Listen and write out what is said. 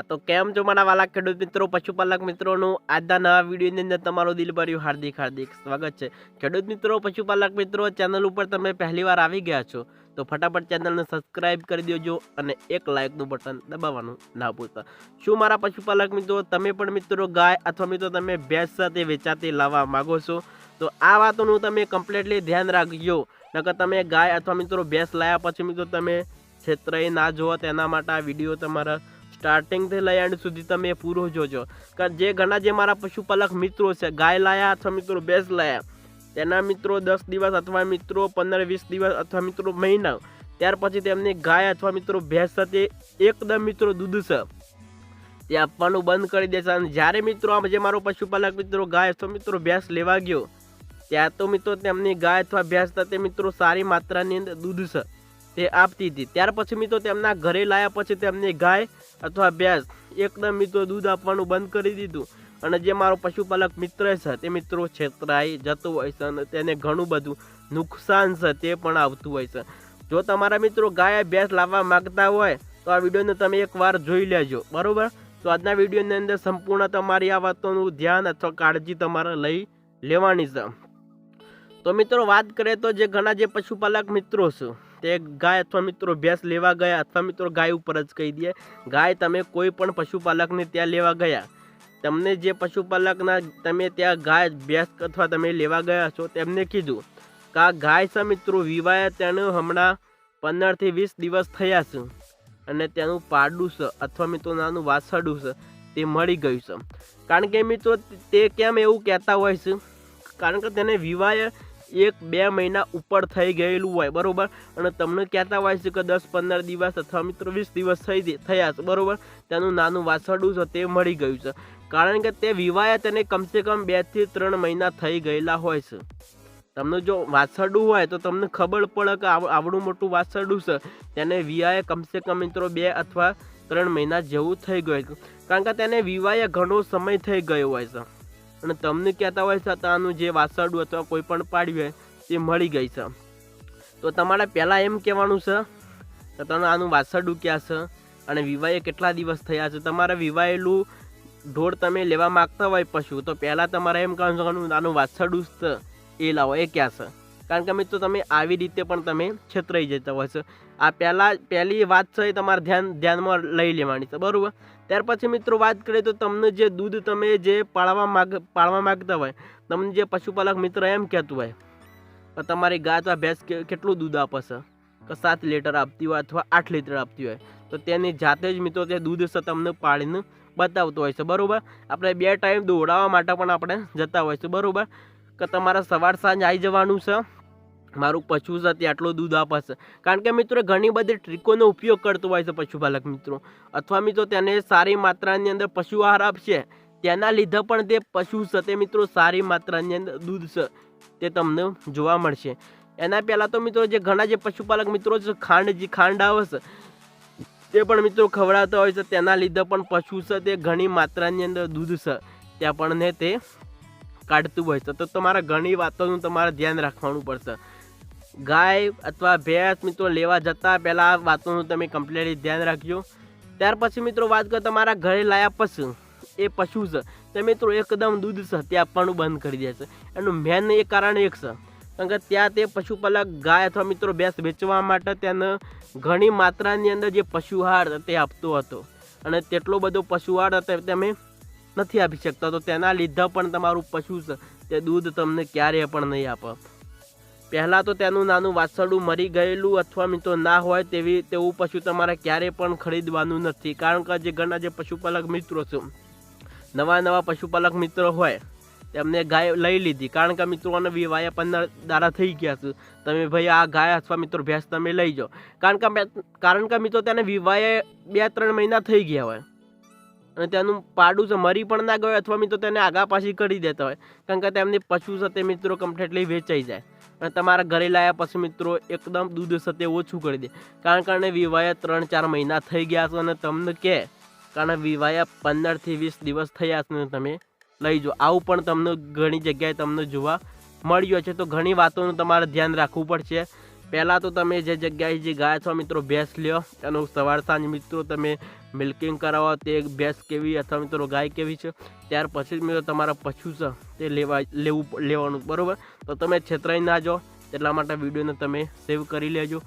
આ તો કેમ છો મારા વાલા ખેડૂત મિત્રો, પશુપાલક મિત્રોનું? આજના નવા વિડીયોની અંદર તમારું દિલભર્યું હાર્દિક હાર્દિક સ્વાગત છે. ખેડૂત મિત્રો, પશુપાલક મિત્રો, ચેનલ ઉપર તમે પહેલી વાર આવી ગયા છો, તો ફટાફટ ચેનલને સબસ્ક્રાઇબ કરી દેજો અને એક લાઇકનું બટન દબાવવાનું ના ભૂલતા. શું મારા પશુપાલક મિત્રો, તમે પણ મિત્રો ગાય અથવા મિત્રો તમે ભેંસ સાથે વેચાતી લાવવા માગો છો? તો આ વાતોનું તમે કમ્પ્લીટલી ધ્યાન રાખજો. નકર તમે ગાય અથવા મિત્રો ભેંસ લાવ્યા પછી મિત્રો તમે છેતરાઈ ના જુઓ, તેના માટે આ વીડિયો તમારા સ્ટાર્ટિંગથી લઈ એન્ડ સુધી તમે પૂરો જોજો. જે ઘણા જે મારા પશુપાલક મિત્રો છે, ગાય લાયા અથવા મિત્રો ભેંસ લાયા, તેના મિત્રો દસ દિવસ અથવા મિત્રો પંદર વીસ દિવસ અથવા મિત્રો મહિના, ત્યાર પછી તેમની ગાય અથવા મિત્રો ભેંસ સાથે એકદમ મિત્રો દૂધ છે. તે આપવાનું બંધ કરી દેશે અને જ્યારે મિત્રો આમ જે મારો પશુપાલક મિત્રો ગાય અથવા મિત્રો ભેંસ લેવા ગયો, ત્યાં તો મિત્રો તેમની ગાય અથવા ભેંસ સાથે મિત્રો સારી માત્રાની અંદર દૂધ છે. તે આપતી હતી. ત્યાર પછી મિત્રો તેમના ઘરે લાયા પછી તેમની ગાય અથવા ભેંસ એકદમ મિત્રો દૂધ આપવાનું બંધ કરી દીધું. અને જે મારો પશુપાલક મિત્ર છે, તે મિત્રો છેતરાઈ જતો હોય છે અને તેને ઘણું બધું નુકસાન છે તે પણ આવતું હોય છે. જો તમારા મિત્રો ગાય, ભેંસ લાવવા માગતા હોય, તો આ વિડીયોને તમે એકવાર જોઈ લેજો. બરાબર? તો આજના વિડીયોની અંદર સંપૂર્ણ તમારી આ વાતોનું ધ્યાન અથવા કાળજી તમારે લઈ લેવાની છે. તો મિત્રો વાત કરીએ તો જે ઘણા જે પશુપાલક મિત્રો છે તે ગાય અથવા મિત્રો ભેંસ લેવા ગયા અથવા મિત્રો ગાય ઉપર જ કહી દે ગાય તમે કોઈ પણ પશુપાલકને ત્યાં લેવા ગયા. તમને જે પશુપાલકના તમે ત્યાં ગાય, ભેંસ અથવા તમે લેવા ગયા છો તેમને કીધું. કે આ ગાય છે મિત્રો વિવાહ તેનું હમણાં પંદરથી વીસ દિવસ થયા છે. અને તેનું પાડું છે અથવા મિત્રો નાનું વાસડું છે તે મળી ગયું છે. કારણ કે મિત્રો તે કેમ એવું કહેતા હોય છે? કારણ કે તેને વિવાહ એક બે મહિના ઉપર થઈ ગયેલું હોય, બરાબર? અને તમને કહેતા હોય છે કે દસ પંદર દિવસ અથવા મિત્રો વીસ દિવસ થઈ થયા છે, બરોબર? તેનું નાનું વાસરડું છે, તે મળી ગયું છે. કારણ કે તે વિવાહ તેને કમસે કમ બેથી ત્રણ મહિના થઈ ગયેલા હોય છે. તમને જો વાસરડું હોય તો તમને ખબર પડે કે આવ- આવડું મોટું વાસરડું છે, તેને વિવાહે કમસે કમ મિત્રો બે અથવા ત્રણ મહિના જેવું થઈ ગયું કારણ કે તેને વિવાહે ઘણો સમય થઈ ગયો હોય છે. અને તમને કહેતા હોય છે તો આનું જે વાસરડું અથવા કોઈ પણ પાડ્યું હોય, તે મળી ગઈ છે. તો તમારે પહેલાં એમ કહેવાનું છે કે તમે આનું વાસરડું ક્યાં છે? અને વિવાહે કેટલા દિવસ થયા છે? તમારે વિવાહેલું ઢોર તમે લેવા માગતા હોય પશુ, તો પહેલાં તમારે એમ કહેવાનું આનું વાસરડું એ લાવો, એ ક્યાં છે? કારણ કે મિત્રો તમે આવી રીતે પણ તમે છેતરાઈ જતા હોય છે. આ પહેલાં, પહેલી વાત છે એ તમારે ધ્યાન, ધ્યાનમાં લઈ લેવાની છે, બરાબર? ત્યાર પછી મિત્રો વાત કરીએ તો તમને જે દૂધ તમે જે પાળવા માગ, પાળવા માગતા હોય, તમને જે પશુપાલક મિત્ર એમ કહેતું હોય તમારી ગાય અથવા ભેંસ કેટલું દૂધ આપે છે? કે સાત લીટર આપતી હોય અથવા આઠ લીટર આપતી હોય? તો તેની જાતે જ મિત્રો તે દૂધ છે તમને પાડીને બતાવતો હોય છે, બરાબર? આપણે બે ટાઈમ દોડાવવા માટે પણ આપણે જતા હોય છે, બરાબર? કે તમારે સવાર સાંજ આવી જવાનું છે મારું પશુ છે તે આટલું દૂધ આપશે કારણ કે મિત્રો, ઘણી બધી ટ્રીકોનો ઉપયોગ કરતો હોય છે પશુપાલક મિત્રો. અથવા મિત્રો, તેને સારી માત્રાની અંદર પશુ આહાર આપશે, તેના લીધે પણ તે પશુ છે તે મિત્રો, સારી માત્રાની અંદર દૂધ છે તે તમને જોવા મળશે. એના પહેલાં તો મિત્રો, જે ઘણા જે પશુપાલક મિત્રો છે, ખાંડ જે ખાંડ આવે છે, તે પણ મિત્રો ખવડાવતા હોય છે, તેના લીધે પણ પશુ છે તે ઘણી માત્રાની અંદર દૂધ છે તે આપણને તે કાઢતું હોય છે. તો તમારે ઘણી વાતોનું તમારે ધ્યાન રાખવાનું પડશે. ગાય અથવા ભેંસ મિત્રો લેવા જતાં પહેલાં આ વાતોનું તમે કમ્પ્લીટલી ધ્યાન રાખજો. ત્યાર પછી મિત્રો વાત કરો તમારા ઘરે લાયા પશુ. એ પશુ છે. તે મિત્રો એકદમ દૂધ છે. તે આપવાનું બંધ કરી દેશે એનું મેન એ કારણ એક છે. કારણ કે ત્યાં તે પશુપાલક ગાય અથવા મિત્રો ભેંસ વેચવા માટે તેને ઘણી માત્રાની અંદર જે પશુ આહાર તે આપતો હતો. અને તેટલો બધો પશુ આહાર તે- તમે નથી આપી શકતા. તો તેના લીધે પણ તમારું પશુ છે. તે દૂધ તમને ક્યારેય પણ નહીં આપે. પહેલાં તો તેનું નાનું વાસરડું મરી ગયેલું અથવા મિત્રો ના હોય તેવી, તેવું પશુ તમારે ક્યારેય પણ ખરીદવાનું નથી. કારણ કે જે ઘણા જે પશુપાલક મિત્રો છે, નવા નવા પશુપાલક મિત્રો હોય, તેમને ગાય લઈ લીધી. કારણ કે મિત્રોને વિવાહે પંદર દાડા થઈ ગયા છે. તમે ભાઈ આ ગાય અથવા મિત્રો ભેંસ તમે લઈ જાઓ. કારણ કે કારણ કે મિત્રો તેને વિવાહે બે ત્રણ મહિના થઈ ગયા હોય. અને તેનું પાડું છે, મરી પણ ના ગયો અથવા મિત્રો તેને આગા પાછી કરી દેતા હોય. કારણ કે તેમની પશુ તે મિત્રો કમ્પ્લીટલી વેચાઈ જાય. અને તમારા ઘરે લાયા પછી મિત્રો એકદમ દૂધ સાથે ઓછું કરી દે. કારણ કે વિવાહે ત્રણ ચાર મહિના થઈ ગયા છો અને તમને કે, કારણ વિવાહે પંદરથી વીસ દિવસ થયા છે તમે લઈ જાઓ. આવું પણ તમને ઘણી જગ્યાએ તમને જોવા મળ્યું છે તો ઘણી વાતોનું તમારે ધ્યાન રાખવું પડશે. પહેલાં તો તમે જે જગ્યાએ જે ગયા છો મિત્રો, ભેંસ લ્યો. એનું સવાર સાંજ મિત્રો તમે મિલ્કિંગ કરાવો, તે ભેંસ કેવી, અથવા મિત્રો ગાય કેવી છે. ત્યાર પછી જ મિત્રો તમારા પશુ છે, તે લેવા, લેવું, લેવાનું, બરાબર? તો તમે છેતરાઈ ના જાઓ, એટલા માટે વિડીયોને તમે સેવ કરી લેજો.